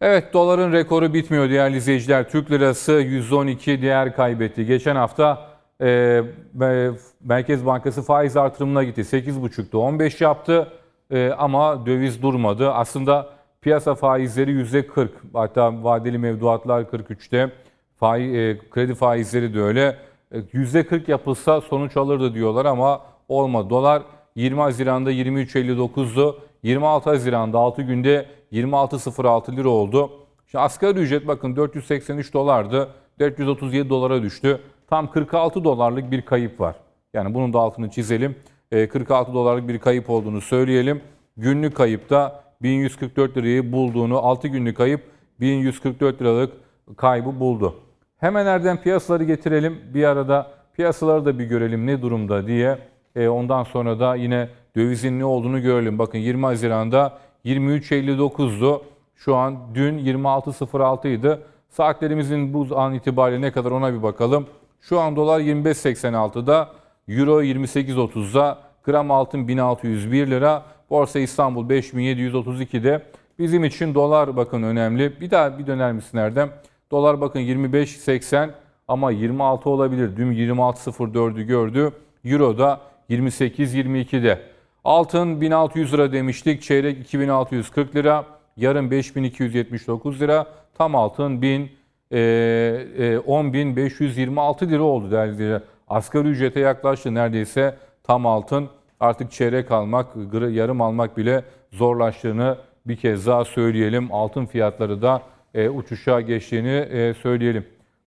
Evet doların rekoru bitmiyor değerli izleyiciler. Türk lirası 112 değer kaybetti. Geçen hafta e, Merkez Bankası faiz artırımına gitti. 8,5'tu 15 yaptı E, ama döviz durmadı. Aslında piyasa faizleri %40 hatta vadeli mevduatlar 43'te. Faiz, e, kredi faizleri de öyle. E, %40 yapılsa sonuç alırdı diyorlar ama olmadı. Dolar 20 Haziran'da 23.59'du. 26 Haziran'da 6 günde 26.06 lira oldu. Şimdi asgari ücret bakın 483 dolardı. 437 dolara düştü. Tam 46 dolarlık bir kayıp var. Yani bunun da altını çizelim. E, 46 dolarlık bir kayıp olduğunu söyleyelim. Günlük kayıpta 1144 lirayı bulduğunu, 6 günlük kayıp 1144 liralık kaybı buldu. Hemen nereden piyasaları getirelim. Bir arada piyasaları da bir görelim ne durumda diye. E, ondan sonra da yine dövizin ne olduğunu görelim. Bakın 20 Haziran'da 23.59'du. Şu an dün 26.06 idi. Saatlerimizin bu an itibariyle ne kadar ona bir bakalım. Şu an dolar 25.86'da, euro 28.30'da, gram altın 1601 lira, borsa İstanbul 5732'de. Bizim için dolar bakın önemli. Bir daha bir döner misin Erdem? Dolar bakın 25.80 ama 26 olabilir. Dün 26.04'ü gördü. Euro da 28.22'de. Altın 1600 lira demiştik. Çeyrek 2640 lira. Yarın 5279 lira. Tam altın 1000 e, e, 10.526 lira oldu değerli izleyiciler. Asgari ücrete yaklaştı neredeyse tam altın. Artık çeyrek almak, yarım almak bile zorlaştığını bir kez daha söyleyelim. Altın fiyatları da e, uçuşa geçtiğini e, söyleyelim.